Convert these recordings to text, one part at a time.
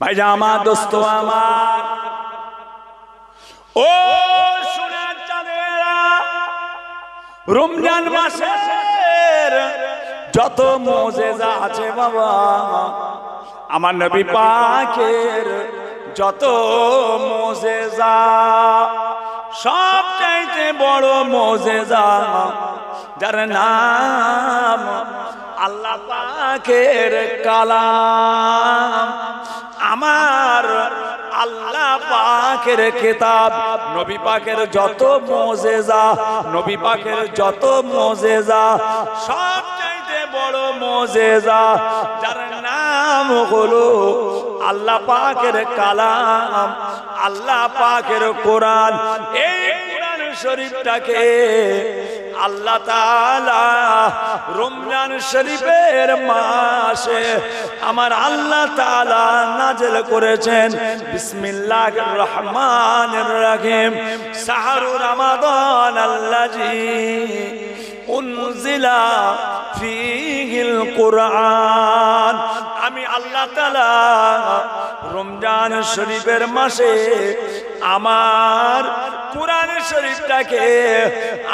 ভাই আমার দোস্ত আমার। ও সোনার চাঁদেরা, রমজান মাসের যত মোজেজা আছে বাবা, আমার নবী পাকের যত মোজেজা সব চাইতে বড় মোজেজা, যার নাম আল্লাহ পাকের কালাম। আমার আল্লাহ পাকের কিতাব, নবী পাকের যত মোজেজা, নবী পাকের যত মোজেজা সব চাইতে বড় মোজেজা, যার নাম হলো আল্লাহ পাকের কালাম, আল্লাহ পাকের কোরআন। এই কোরআন শরীফটাকে আল্লাহ তাআলা রমজান শরীফের মাসে আমার আল্লাহ তাআলা নাজেল করেছেন। বিসমিল্লাহির রহমানির রহিম। শাহরু রমাদান আল্লাজি উনজিলা ফিহিল আমি আল্লাহ তাআলা রমজান শরীফের মাসে আমার কোরআন শরীফটাকে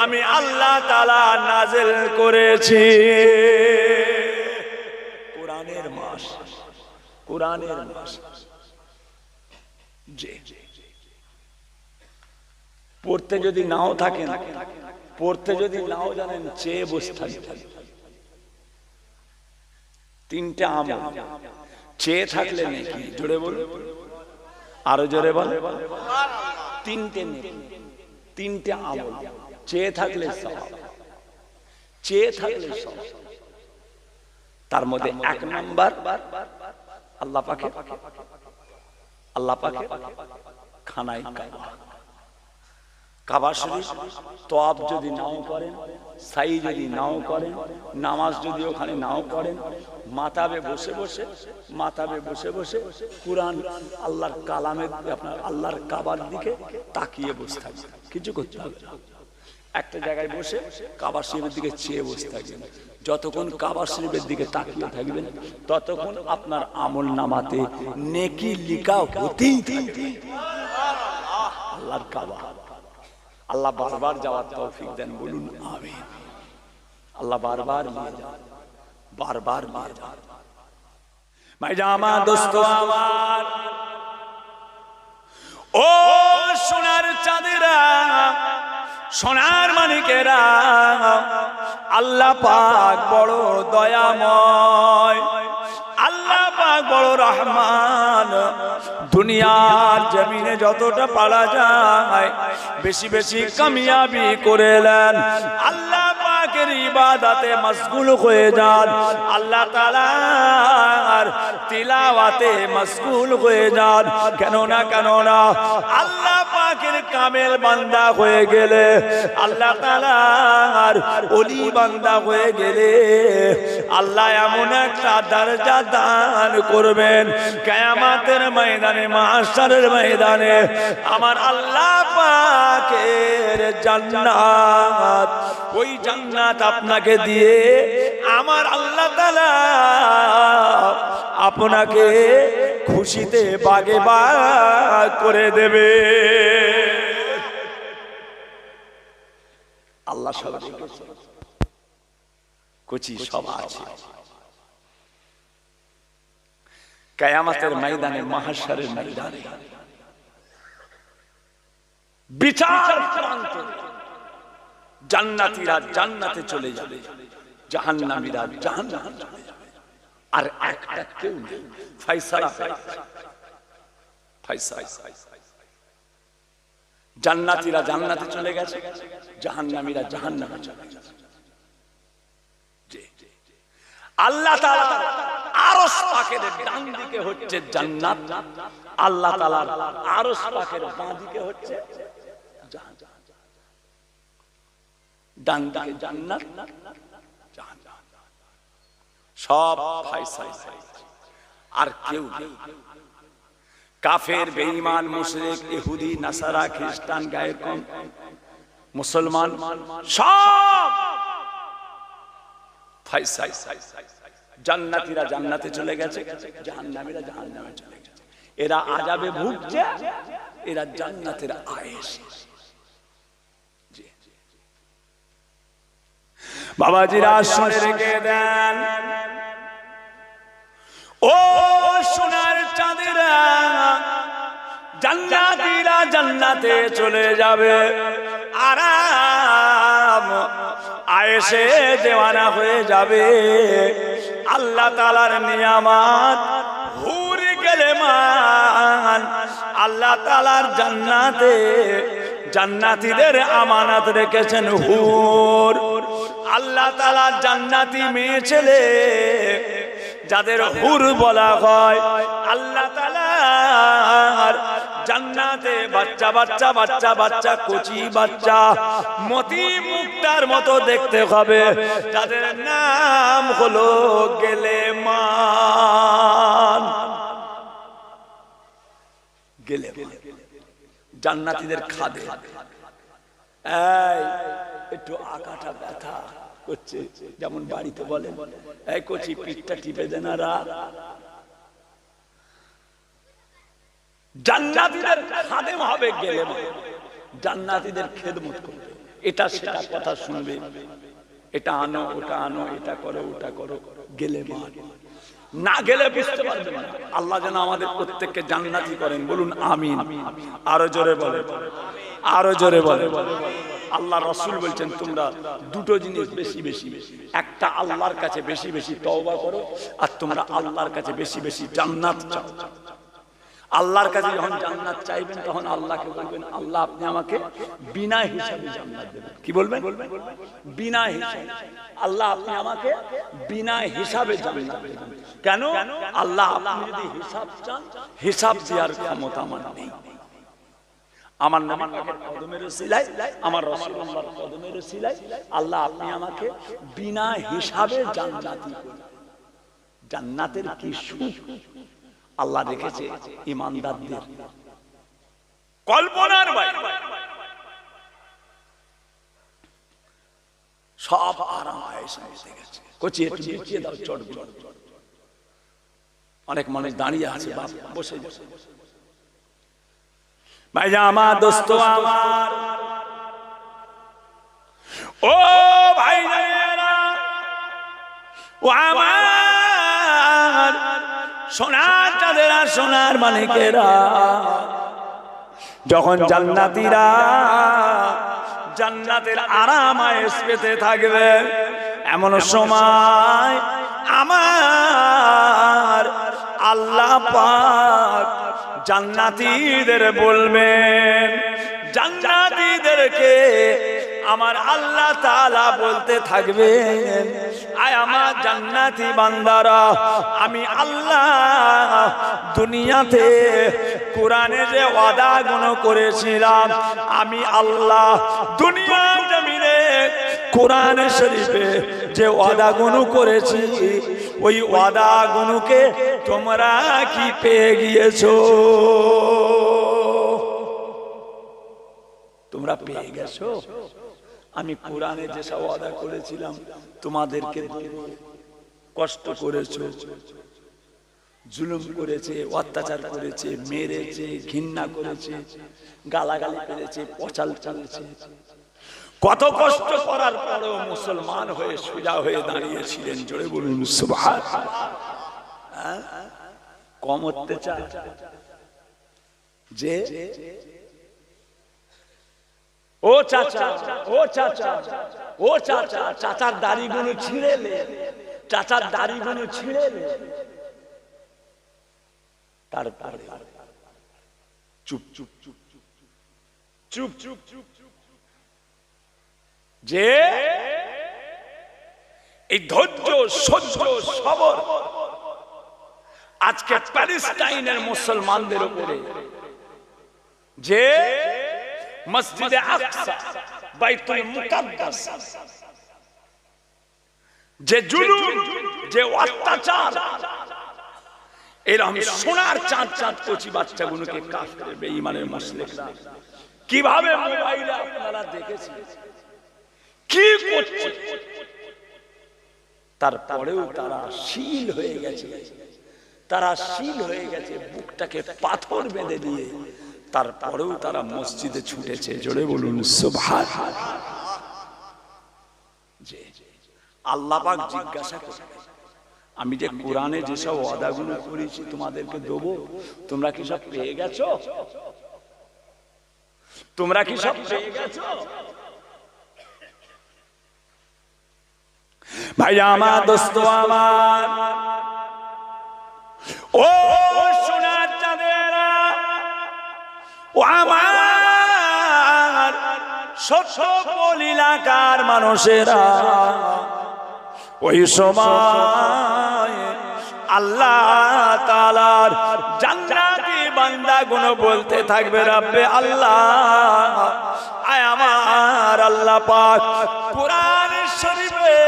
আমি আল্লাহ তালা নাজেল করেছি। কোরআনের মাস কোরআনের মাস। পড়তে যদি নাও থাকেন, পড়তে যদি নাও জানেন, চেয়ে বসে থাকবেন। তিনটে আমল, চেয়ে থাকলে নাকি? জোরে বল আরও জোরে বল। তিনটে তিনটে আমল। চেয়ে থাকলে চেয়ে থাকলে তার মধ্যে এক নাম্বার আল্লাহ পাখে আল্লাহ পাকে খানায় কাবা শরীফ তোয়াব যদি নাও করেন, সাই যদি নাও করেন, নামাজ যদি ওখানে নাও করেন, মাতাবে বসে বসে, মাতাবে বসে বসে কোরআন আল্লাহর কালামের, আপনার আল্লাহর কাবার দিকে তাকিয়ে বসে থাকবে। কিছু করতে হবে একটা জায়গায় বসে কাবার শরীফের দিকে চেয়ে বসে থাকবেন। যতক্ষণ কাবার শরীফের দিকে তাকিয়ে থাকবেন, ততক্ষণ আপনার আমল নামাতে নেকি লিখা হতেই থাকবে। আল্লাহর কাবা। আল্লাহ বারবার যাওয়ার তৌফিক দেন, বলুন আমিন। আল্লাহ বারবার নিয়ে যান, বারবার নিয়ে যান। ভাই জামা দোস্ত, আমার। ও সোনার চাঁদেরা, সোনার মানিকেরা, আল্লাহ পাক বড় দয়াময়। বড় রহমান। দুনিয়ার জমিনে যতটা পারা যায়, বেশি বেশি কামিয়াবি করে নেন। আল্লাহ পাকের ইবাদাতে মশগুল হয়ে যান। আল্লাহ তালা তিলাওয়াতে মশগুল হয়ে যান। কেন না কেন না আল্লাহ কামেল বান্দা হয়ে গেলে, আল্লাহ তাআলার ওলি বান্দা হয়ে গেলে, আল্লাহ এমন একটা দরজা দান করবেন কিয়ামতের ময়দানে মাহশারের ময়দানে। আমার আল্লাহ পাকের জান্নাত, ওই জান্নাত আপনাকে দিয়ে আমার আল্লাহ আপনাকে খুশিতে বাগে বাগ করে দেবে। আল্লাহ সব রেখেছে। কচি সব আছে কায়ামাতের ময়দানে মাহাসারের ময়দানে। বিচার প্রান্তে জান্নাতীরা জান্নাতে চলে যাবে। জাহান্নামীরা জাহান্নামে চলে যাবে। আর একটা কেউ নেই। ফয়সালা ফয়সালা। জান্নাতীরা জান্নাতে চলে গেছে, জাহান্নামীরা জাহান্নামে চলে গেছে। আল্লাহ ডান দিকে হচ্ছে জান্নাত, আল্লাহ বাঁ দিকে হচ্ছে ডান দিকে জান্নাত আর কেউ নেই। কাফের বেঈমান মুশরিক ইহুদি নাসারা খ্রিস্টান গায়ের কম মুসলমান সব! জান্নাতীরা জান্নাতে চলে গেছে জাহান্নামীরা জাহান্নামে চলে গেছে। এরা আজাবে ভুগছে এরা জান্নাতের আয়েস বাবাজিরা শুনে রেখে দেন। ও সোনার চাঁদেরা, জান্নাতীরা জান্নাতে চলে যাবে। আরাম আয়েসে দেওয়ানা হয়ে যাবে। আল্লাহ তালার নিয়ামাত, হুর গেলে মান। আল্লাহ তালার জান্নাতে জান্নাতীদের আমানত রেখেছেন হুর। আল্লাহ তালা জান্নাতি মেয়ে ছেলে যাদের হুর বলা হয়, আল্লাহ জান্নাতে বাচ্চা বাচ্চা বাচ্চা বাচ্চা, কচি বাচ্চা, মতি মুক্তার মতো দেখতে হবে। তাদের নাম হলো গেলে মান গেলে জান্নাতীদের খাদে। একটু আকাটা ব্যথা। করছে, যেমন বাড়িতে বলে কচি পিঠটা টিপে দেন জান্নাতীদের খাদেম হবে, গেলে খেদমত করবে। এটা সেটা কথা শুনবে। এটা আনো, ওটা আনো, এটা করো, ওটা করো, গেলে না গেলে বুঝতে পারবে না। আল্লাহ যেন আমাদের প্রত্যেককে জান্নাতি করেন। বলুন, আমিন। আরও জোরে বলে আরও জোরে বলে আল্লাহ রসুল বলছেন, তোমরা দুটো জিনিস বেশি বেশি একটা আল্লাহর কাছে বেশি বেশি তওবা করো, আর তোমরা আল্লাহর কাছে বেশি বেশি জান্নাত চাও। আল্লাহর কাছে যখন জান্নাত চাইবেন, তখন আল্লাহকে বলবেন, আল্লাহ, আপনি আমাকে বিনা হিসাবে জান্নাত দেবেন। কি বলবেন? বিনা হিসাবে। আল্লাহ, আপনি আমাকে বিনা হিসাবে জান্নাত দেবেন। কেন? আল্লাহ, আপনি যদি হিসাব চান, হিসাব দেওয়ার ক্ষমতা আমার নেই। আমার আমার আল্লাহ আপনি আমাকে বিনা হিসাবে জান্নাতি জান্নাতের কি সুখ? আল্লাহ রেখেছে ইমানদারদের। কল্পনার সব আরাম দাও, চট চট অনেক মানুষ দাঁড়িয়ে আছে, বাপ বসে বসে। ভাই আমার দোস্ত, আমার। ও ভাই ও আমার। সোনার চাঁদেরা সোনার মানিকেরা যখন জান্নাতিরা জান্নাতের আরাম পেতে থাকবে, এমন সময় আমার আল্লাহ পাক জান্নাতীদের বলবেন, জান্নাতীদেরকে আমার আল্লাহ তাআলা বলতে থাকবেন। আয় আমার জান্নাতি বান্দারা, আমি আল্লাহ দুনিয়াতে কোরআনে যে ওয়াদা গুণ করেছিলাম, আমি আল্লাহ দুনিয়ার জমিনে কোরআন শরীফে যে ওয়াদা গুণ করেছি, ওই ওয়াদা গুণকে তোমরা কি পেয়ে গিয়েছো? তোমরা পেয়ে গেছো? আমি কোরআনে যেসব ওয়াদা করেছিলাম, তোমাদেরকে কষ্ট করেছ। জুলুম করেছে, অত্যাচার করেছে, মেরেছে, ঘৃণা করেছে, গালাগালি করেছে, পচাল চালেছে কত কষ্ট করার পরেও মুসলমান হয়ে সোজা হয়ে দাঁড়িয়েছিলেন, জোরে বলুন হ্যাঁ? কম অত্যাচার। যে ও চাচা ও চাচা ও চাচা, চাচার দাড়িগুলো ছিঁড়ে নে চাচার দাড়িগুলো ছিঁড়ে নে তারপরে চুপ চুপ চুপ চুপ চুপ চুপ চুপ চুপ। যে এই ধৈর্য, সহ্য, সবর আজকে প্যালেস্টাইনের মুসলমানদের উপরে। যে মসজিদে আকসা বাইতুল মুকাদ্দাস। যে জুলুম যে অত্যাচার। এরকম সোনার চাঁদ চাঁদ কচি বাচ্চাগুলোকে কাফের বেঈমানের মুসলিমরা। কীভাবে মোবাইলে আপনারা দেখেছেন? কি করছে? তারপরেও তারা শীল হয়ে গেছে। তারা শিল হয়ে গেছে, বুকটাকে পাথর বেঁধে দিয়ে। তারপরেও তারা মসজিদে ছুটেছে, জোরে বলুন আল্লাহ জিজ্ঞাসা করবে আমি যে কোরআনে যেসব ওয়াদাগুলো করেছি তোমাদেরকে দেবো, তোমরা কি সব পেয়ে গেছো? তোমরা কি সব পেয়ে গেছো? ভাই আমার দোস্ত আমার ও সোনার চাঁদেরা, ও আমার পলিলাকার মানুষেরা, ওই সময় আল্লাহ তালার জান্নাতি বান্দা গুণ বলতে থাকবে, রাব্বে আল্লাহ, আয় আমার আল্লাহ পাক, কোরআন শরীফে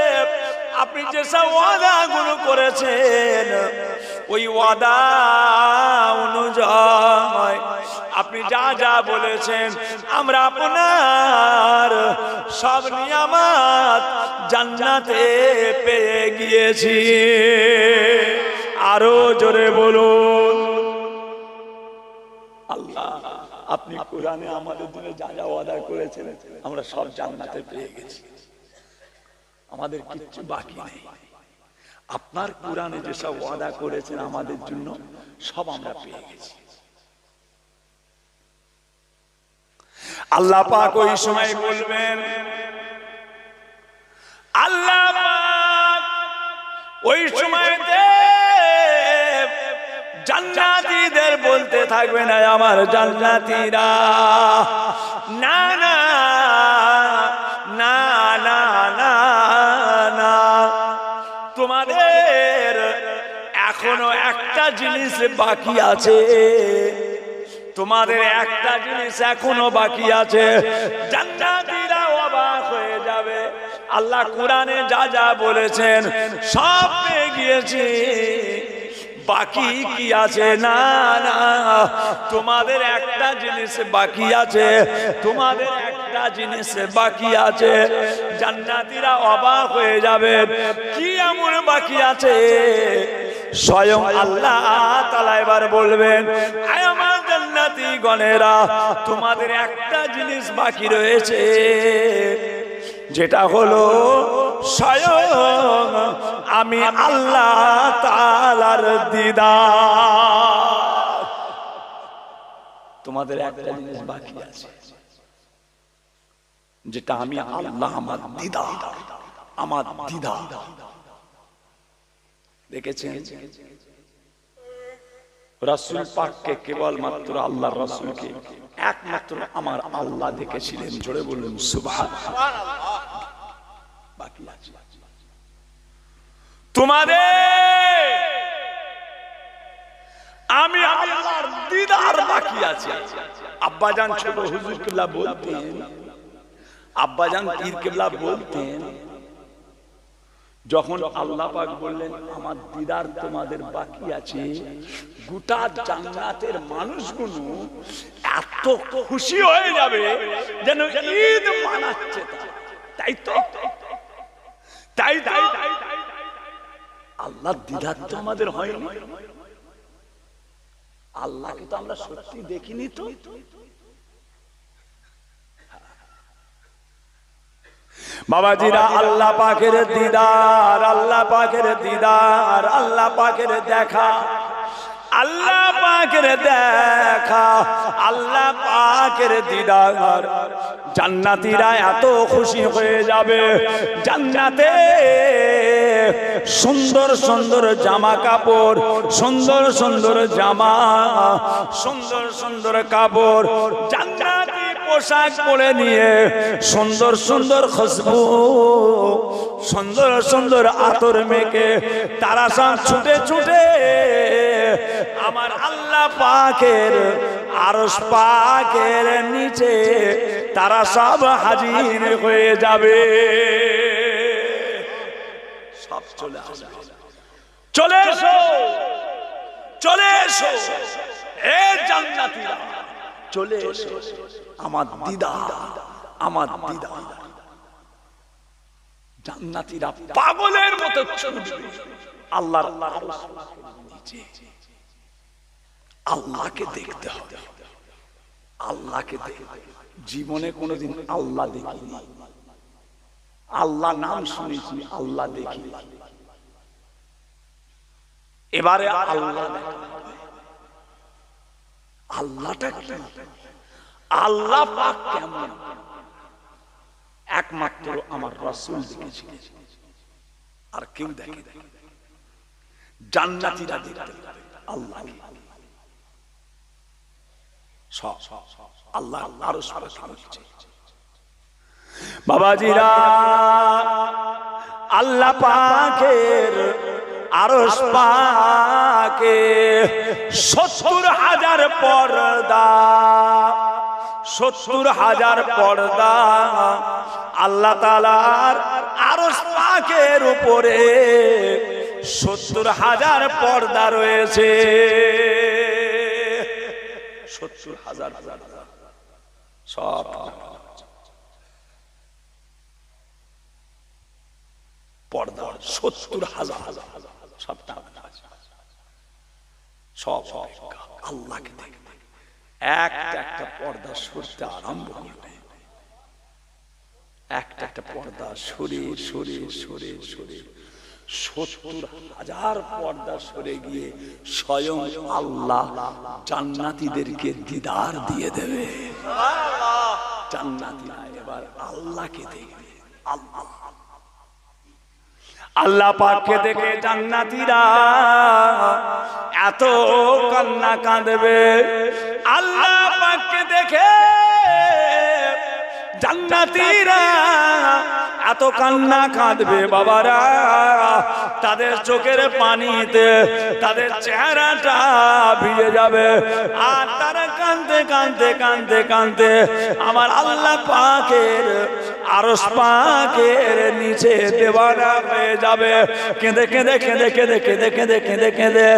আপনি যেসব ওয়াদা গুলো করেছেন ওই ওয়াদা অনুযায়ী আপনি যা যা বলেছেন, আমরা আপনার সব নিয়ামত জান্নাতে পেয়ে গিয়েছি। আরও জোরে বলুন। আল্লাহ, আপনি কোরআনে আমাদের জন্য যা যা ওয়াদা করেছেন, আমরা সব জান্নাতে পেয়ে গেছি। আমাদের কিচ্ছু বাকি নেই। আপনার কোরআনে যেসব ওয়াদা করেছেন আমাদের জন্য, সব আমরা পেয়ে গেছি। আল্লাহ পাক ওই সময় বলবেন, আল্লাহ পাক ওই সময়তে জান্নাতীদের বলতে থাকবে না, আমার জান্নাতীরা, না না জিনিস বাকি আছে। তোমাদের একটা জিনিস এখনও বাকি আছে। অবাক হয়ে যাবে। আল্লাহ কোরআনে যা যা বলেছেন, সব পেয়ে গিয়েছি। বাকি কি আছে? না না। তোমাদের একটা জিনিস বাকি আছে। তোমাদের একটা জিনিস বাকি আছে। জান্নাতীরা অবাক হয়ে যাবে। কি এমন বাকি আছে? স্বয়ং আল্লাহ তালা এবার বলবেন জান্নাতি গণেরা, তোমাদের একটা জিনিস বাকি রয়েছে, যেটা হলো স্বয়ং আমি আল্লাহ তালার দিদা তোমাদের একটা জিনিস বাকি আছে, যেটা আমি আল্লাহ আমার দিদা আমার দিদা দেখেছেন? রসুল পাককে কেবল মাত্র আল্লাহ রসুলকে একমাত্র আমার আল্লাহ দেখেছিলেন। জোরে বললেন তোমাদের আমি আল্লাহর দিদার বাকি আছে। আব্বাজান ছোট হুজুর কেবলা বলতেন, আব্বাজান পীর কেবলা বলতেন যখন আল্লাহ পাক বললেন, আমার দিদার তোমাদের বাকি আছে, গোটা জান্নাতের মানুষগুলো এত খুশি হয়ে যাবে যেন ঈদ মানাচ্ছে। তাই তো? তাই তাই আল্লাহ দিদার তো আমাদের হয়নি। আল্লাহকে তো আমরা সত্যি দেখিনি তো? বাবাজিরা আল্লাহ পাকের দিদার আল্লাহ পাকের দিদার আল্লাহ পাকের দেখা। আল্লাহ পাকের দেখা আল্লাহ পাকের দিদার। জান্নাতীরা এত খুশি হয়ে যাবে। জান্নাতে সুন্দর সুন্দর জামা কাপড় সুন্দর সুন্দর জামা সুন্দর সুন্দর কাপড়। জান্নাতি পোশাক পরে নিয়ে সুন্দর সুন্দর খুশবু, সুন্দর সুন্দর আতর মেকে তারা সব ছুটে ছুটে আমার আল্লাহ পাকের আরস পাকের নিচে তারা সব হাজির হয়ে যাবে। সব চলে আসবে চলে এসো। চলে এসো। এ জান্নাতীরা। চলে এসো। আমার দিদা আমার দিদা। জান্নাতীরা পাগলের মতো চলবে। আল্লাহর নিচে। আল্লাহকে দেখতে হবে। আল্লাহকে দেখতে জীবনে কোনোদিন আল্লাহ দেখিনি। আল্লাহ নাম শুনেছি, আল্লাহ দেখি এবারে আল্লাহ। আল্লাহটা কি আল্লাহ কেমন? একমাত্র আমার রাসূল দেখেছিলেন আর কেউ দেখে জান্নাতীরা দেখতে আল্লাহ। আল্লাহ আরও সরাসরি বাবাজিরা, আল্লাহ পাকের আরস পাকে সত্তর হাজার পর্দা, সত্তর হাজার পর্দা আল্লাহ তালার আরস পাকের উপরে সত্তর হাজার পর্দা রয়েছে। সত্তর হাজার পর্দা। সব পর্দা, সত্তর হাজার। সব আল্লাহকে দেখবে। একটা একটা পর্দা সরতে আরম্ভ করবে। একটা একটা পর্দা সরে সরে সরে সরে, সত্তর হাজার পর্দা সরে গিয়ে স্বয়ং আল্লাহ জান্নাতীদেরকে দিদার দিয়ে দেবে। জান্নাতীরা এবার আল্লাহকে দেখবে। আল্লাহ। আল্লাহ পাককে দেখে জান্নাতীরা এত কান্না কাঁদবে। আল্লাহ পাককে দেখে জান্নাতীরা এত কান্না কাঁদবে বাবারা। তাদের চোখের পানিতে, তাদের চেহারাটা ভিজে যাবে। আর তারা কাঁদতে কাঁদতে কাঁদতে কাঁদতে আমার আল্লাহ পাকের আরস পাকের নিচে দেওয়ানা হয়ে যাবে। কেঁদে কেঁদে কেঁদে কেঁদে কেঁদে কেঁদে কেঁদে কেঁদে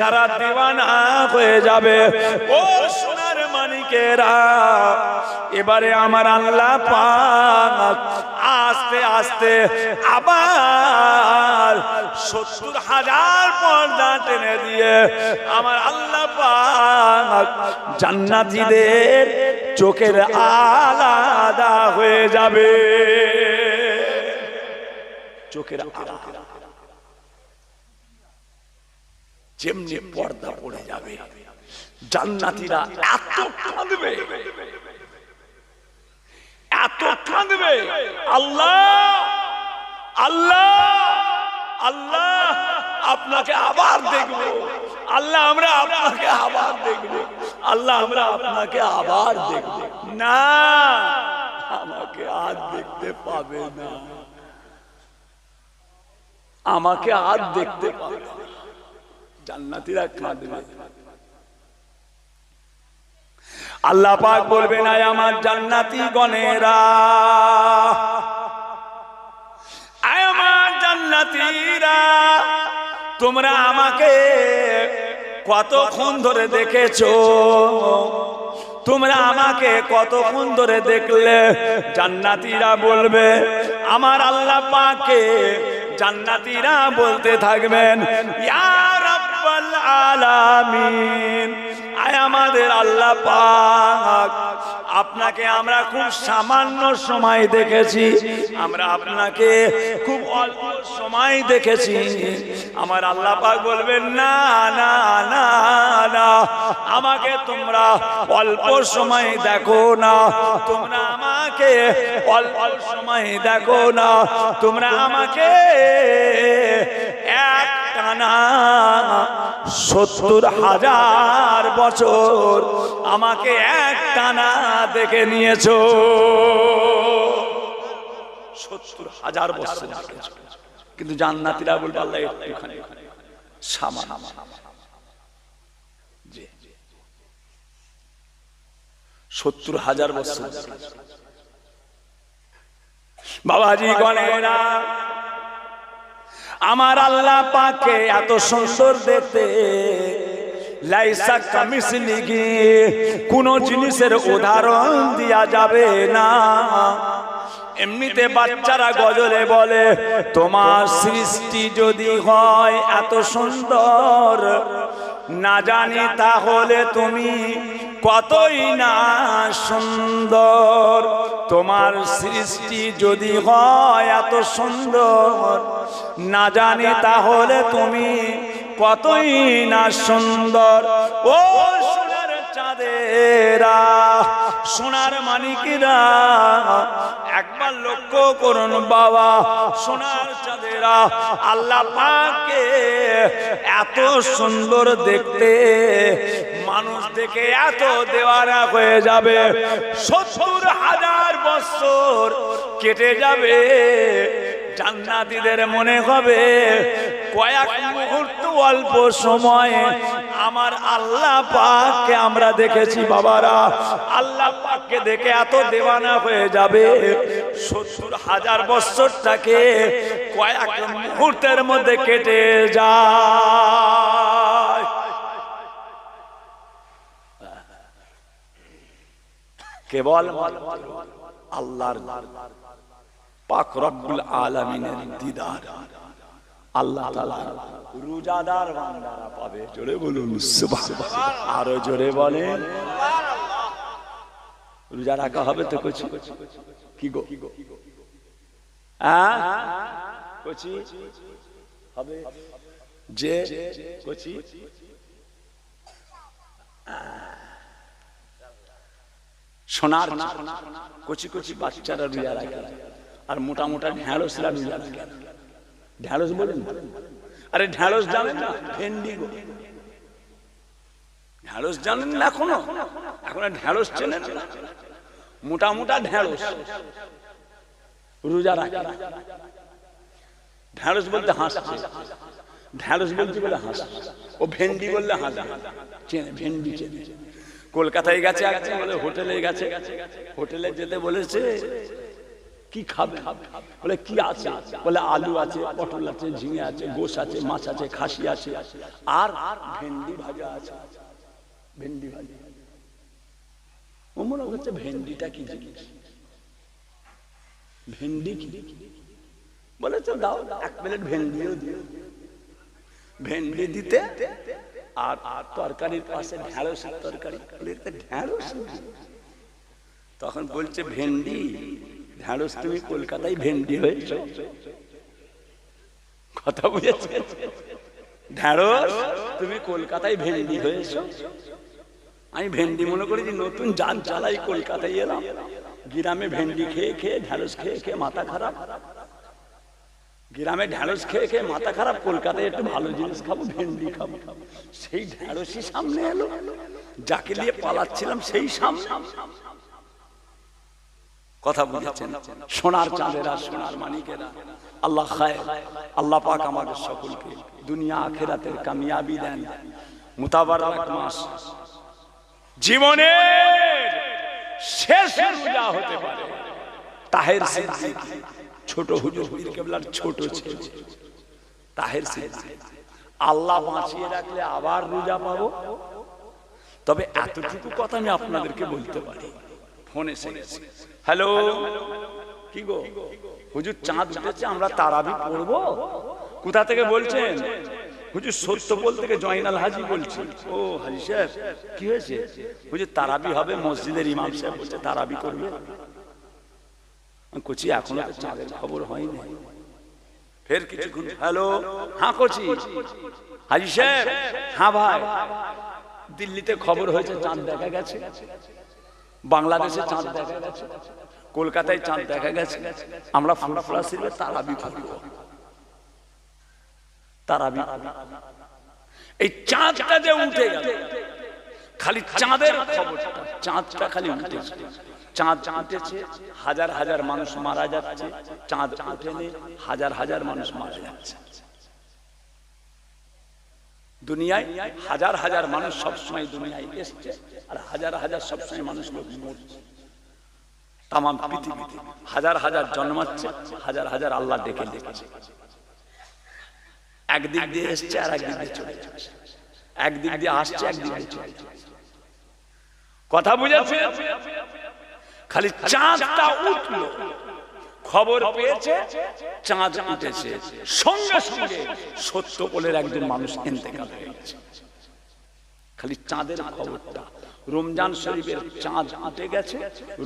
তারা দেওয়ানা হয়ে যাবে। ও সোনার মানিকেরা এবারে আমার আল্লাহ আস্তে আস্তে আবার সত্তর হাজার পর্দা টেনে দিয়ে আমার আল্লাহ জান্নাতীদের চোখের আলাদা হয়ে যাবে। চোখের যেমনি পর্দা পড়ে যাবে, জান্নাতীরা এত কাঁদবে। এত কাঁদবে। আল্লাহ আল্লাহ আল্লাহ, আপনাকে আবার দেখব। আল্লাহ, আমরা আপনাকে আবার দেখব। আল্লাহ, আমরা আপনাকে আবার দেখব। না, আমাকে আর দেখতে পাবে না। আমাকে আর দেখতে পাবে জান্নাতীরা কাঁদবে। আল্লাহ পাক বলবে না আমার জান্নাতি গণেরা। আমার জান্নাতীরা। তোমরা আমাকে কতক্ষণ ধরে দেখেছ? তোমরা আমাকে কতক্ষণ ধরে দেখলে? জান্নাতিরা বলবে, আমার আল্লাহ পাকে জান্নাতীরা বলতে থাকবেন আলামিন। আমাদের আল্লাহ পাক। আপনাকে আমরা খুব সামান্য সময় দেখেছি। আমরা আপনাকে খুব অল্প সময় দেখেছি। আমার আল্লাহ পাক বলবেন, না না না না। আমাকে তোমরা অল্প সময় দেখো না। তোমরা আমাকে অল্প সময় দেখো না। তোমরা আমাকে এক টানা সত্তর হাজার বছর আমাকে এক টানা দেখে নিয়েছো। সত্তর হাজার বছর কিন্তু জান্নাতিরা বলবে, আল্লাহ। সত্তর হাজার বছর। বাবাজি গণেরা আমার আল্লাহ পাকে এত সুন্দর দেখতে। লাইসা কোন জিনিসের উদাহরণ দেয়া যাবে না। এমনিতে বাচ্চারা গজলে বলে, তোমার সৃষ্টি যদি হয় এত সুন্দর না জানি তাহলে তুমি কতই না সুন্দর। তোমার সৃষ্টি যদি হয় এত সুন্দর, না জানি তাহলে তুমি কতই না সুন্দর। ও সোনার চাঁদেরা সোনার মানিকেরা একবার লক্ষ্য করুন বাবা, সোনার চাঁদেরা। আল্লাহ পাকে এত সুন্দর দেখতে। মানুষ দেখে এত দেওয়ানা হয়ে যাবে। সত্তর হাজার বছর কেটে যাবে। জান্নাতীদের মনে হবে কয়েক মুহূর্ত অল্প সময়ে আমার আল্লাহ পাককে আমরা দেখেছি, বাবারা। আল্লাহ পাককে দেখে এত দেওয়ানা হয়ে যাবে। সত্তর হাজার বছরটাকে কয়েক মুহূর্তের মধ্যে কেটে যায়। কেবল আল্লাহর পাক রব্বুল আলামিনের দিদার। আল্লাহ তাআলা। রোজাদার বান্দারা পাবে। জোরে বলুন সুবহান। আরও জোরে বলেন। রোজা রাখা হবে তো কচি? কি গো? হ্যাঁ? কচি? হবে। যে কচি? সোনার কচি কচি বাচ্চারা রোজা রাখে। আর মোটা মোটা ঢ্যাঁড়সরা রোজা রাখে। ঢ্যাঁড়স বলেন আরে ঢ্যাঁড়স জানেন না? ভেন্ডি ঢ্যাঁড়স জানেন না এখনও? এখন ঢ্যাঁড়স চেনেন মোটা মোটা ঢ্যাঁড়স। রোজা রাখে। ঢ্যাঁড়স বলতে হাসছে। ঢ্যাঁড়স বলতে বলে হাস ও ভেন্ডি বললে হাসে। চেনে, ভেন্ডি চেনে। কলকাতায় গেছে একদিন বলে হোটেলে গেছে। হোটেলে যেতে বলেছে। কি খাবে? বলে, কি আছে? বলে, আলু আছে, পটল আছে, ঝিঙে আছে গোস আছে, মাছ আছে, খাসি আছে, আর ভেন্ডি ভাজা আছে। ভেন্ডি ভাজা। ও মনে হচ্ছে ভেন্ডিটা কি জিনিস? ভেন্ডি কি? বলে তো দাও, এক প্লেট ভেন্ডিও দিও ভেন্ডি দিতে আর আর তরকারির পাশে ঢ্যাঁড়সের তরকারি। ঢ্যাঁড়স? তখন বলছে, ভেন্ডি। ঢ্যাঁড়স তুমি কলকাতায় ভেন্ডি হয়েছ। কথা বুঝেছে? ঢ্যাঁড়স তুমি কলকাতায় ভেন্ডি হয়েছ? আমি ভেন্ডি মনে করি যে নতুন যান চালাই কলকাতায় এলাম। গ্রামে ভেন্ডি খেয়ে খেয়ে ঢ্যাঁড়স খেয়ে খেয়ে মাথা খারাপ। গ্রামে ঢ্যাঁড়স খেয়ে খেয়ে মাথা খারাপ, কলকাতায় একটু ভালো জিনিস খাব, ভেন্ডি খাব। সেই ঢ্যাঁড়সই সামনে এলো। যাকে নিয়ে পালাচ্ছিলাম সেই সামনে। কথা বুঝেছেন সোনার চাঁদেরা, সোনার মানিকেরা। আল্লাহ খায় আল্লাহ পাক আমাদের সকলকে দুনিয়া আখেরাতের কামিয়াবি দেন। মুতাবারক মাস। জীবনের শেষ রোজা হতে পারে। তাহের সিদ্দিকী, ছোট হুজুর কেবলার ছোট ছেলে। তাহের সিদ্দিকী, আল্লাহ বাঁচিয়ে রাখলে আবার রোজা পাবো। তবে এতটুকু কথা আমি আপনাদেরকে বলতে পারি। ফোনে এসেছে হ্যালো? কি গো? হুজুর চাঁদ উঠেছে আমরা তারাবি পড়ব? কোথা থেকে বলছেন? হুজুর সত্য বলতে থেকে জয়নাল হাজি বলছি। ও হাজি সাহেব কি হয়েছে? হুজুর তারাবি হবে মসজিদের ইমাম সাহেব বলছে তারাবি করবে। কচি এখনও চাঁদের খবর হয়নি। ফের কিছুক্ষণ হ্যালো? হ্যাঁ কচি। হাজি সাহেব? হ্যাঁ ভাই। দিল্লিতে খবর হয়েছে চাঁদ দেখা গেছে। বাংলাদেশে চাঁদ দেখা গেছে। কলকাতায় চাঁদ দেখা গেছে। আমরা ফুলফুলা সিলবে তারাবি করব তারাবি। এই চাঁদটা যে উঠে গেল খালি চাঁদের খবরটা। চাঁদটা খালি উঠেছে। চাঁদ চাঁদেছে হাজার হাজার মানুষ মারা যাচ্ছে। চাঁদ উঠেনে হাজার হাজার মানুষ মারা যাচ্ছে। দুনিয়ায় হাজার হাজার মানুষ সবসময় দুনিয়ায় এসছে আর হাজার হাজার সবসময় মানুষ লোক মরছে। তাম পৃথিবীতে হাজার হাজার জন্মাচ্ছে, হাজার হাজার আল্লাহ ডেকে ডেকেছে একদিক দিয়ে এসছে আর একদিক দিয়ে চলে যাচ্ছে। একদিক দিয়ে আসছে, একদিক দিয়ে চলে যাচ্ছে। কথা বুঝেছে? খালি চাঁদটা উঠল। খবর পেয়েছে চাঁদ উঠেছে। সঙ্গে সঙ্গে সত্য কোলের একজন মানুষ ইন্তেকাল হয়ে গেছে। খালি চাঁদের খবরটা। রমজান শরীফের চাঁদ উঠে গেছে।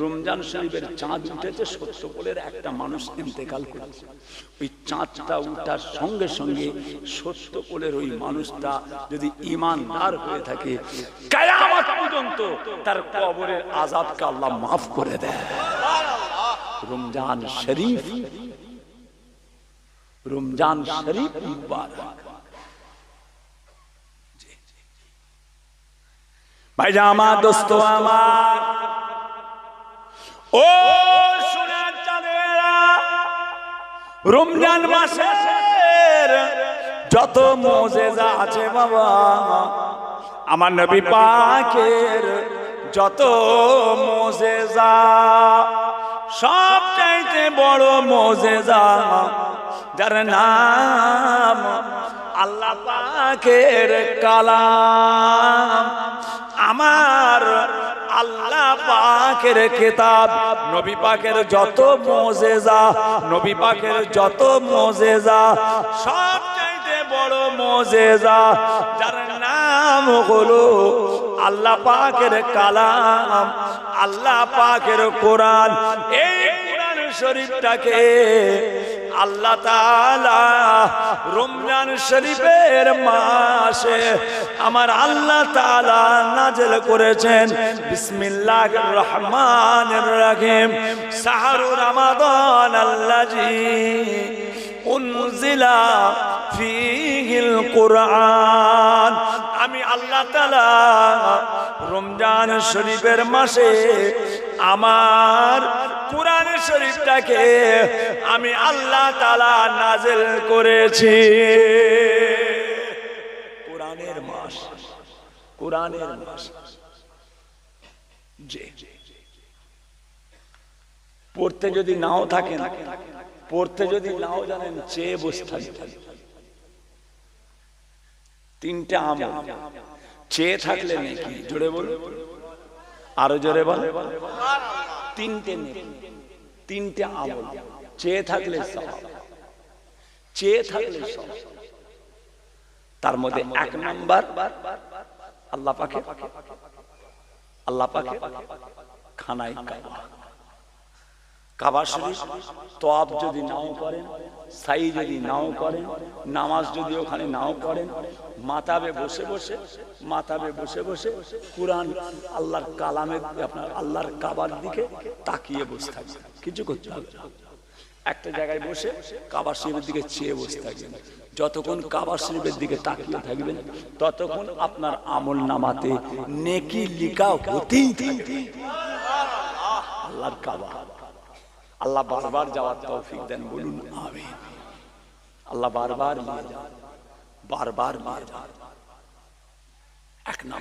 রমজান শরীফের চাঁদ উঠেছে সত্য কোলের একটা মানুষ ইন্তেকাল করেছে। ওই চাঁদটা উঠার সঙ্গে সঙ্গে সত্য কোলের ওই মানুষটা যদি ইমানদার হয়ে থাকে কায়ামত পর্যন্ত তার কবরের আজাবকে আল্লাহ মাফ করে দেয়। রমজান শরীফ রমজান শরীফ মুবারক। ভাইজা আমার দোস্ত, আমার। ও সোনার চাঁদেরা, রমজান মাসের যত মোজেজা আছে বাবা, আমার নবী পাকের যত মোজেজা। সব চাইতে বড় মোজেজা, যার নাম আল্লাহ পাকের কালাম। আমার আল্লাহ পাকের কিতাব, নবী পাকের যত মোজেজা, নবী পাকের যত মোজেজা সব চাইতে বড় মোজেজা, যার নাম হলো আল্লাহ পাকের কালাম, আল্লাহ পাকের কোরআন। কোরআন শরীফটাকে আল্লাহ তালা রমজান শরীফের মাসে আমার আল্লাহ তালা নাজেল করেছেন। বিসমিল্লাহ রহমান রহিম। শাহরু রমাদান আল্লাজি উনজিলা কুরআন। আমি আল্লাহ তাআলা রমজান শরীফের মাসে আমার কোরআন শরীফটাকে আমি আল্লাহ তালা নাজেল করেছি। কোরআনের মাস কোরআনের মাস। পড়তে যদি নাও থাকেন, পড়তে যদি নাও জানেন, চেয়ে বসে থাকবেন। তিনটে আমল। চেয়ে থাকলে নাকি? জোরে বল আরও জোরে বল। তিনটে তিনটে আমল। চেয়ে থাকলে চেয়ে থাকলে তার মধ্যে এক নাম্বার আল্লাহ পাকে আল্লাহ পাকে খানায় কাবা শরীফ তোয়াব যদি নাও করেন, সাই যদি নাও করেন, নামাজ যদি ওখানে নাও করেন, মাতাবে বসে বসে, মাতাবে বসে বসে কোরআন আল্লাহর কালামের, আপনার আল্লাহর কাবার দিকে তাকিয়ে বসে থাকবেন। কিছু করতে হবে একটা জায়গায় বসে কাবার শরীফের দিকে চেয়ে বসে থাকবেন। যতক্ষণ কাবার শরীফের দিকে তাকিয়ে থাকবেন, ততক্ষণ আপনার আমল নামাতে নেকি লিখা হতেই থাকবে। আল্লাহর কাবা। আল্লাহ বারবার যাওয়ার তৌফিক দেন, বলুন, আমিন। আল্লাহ বারবার নিয়ে যান, বারবার নিয়ে যান। এক নাম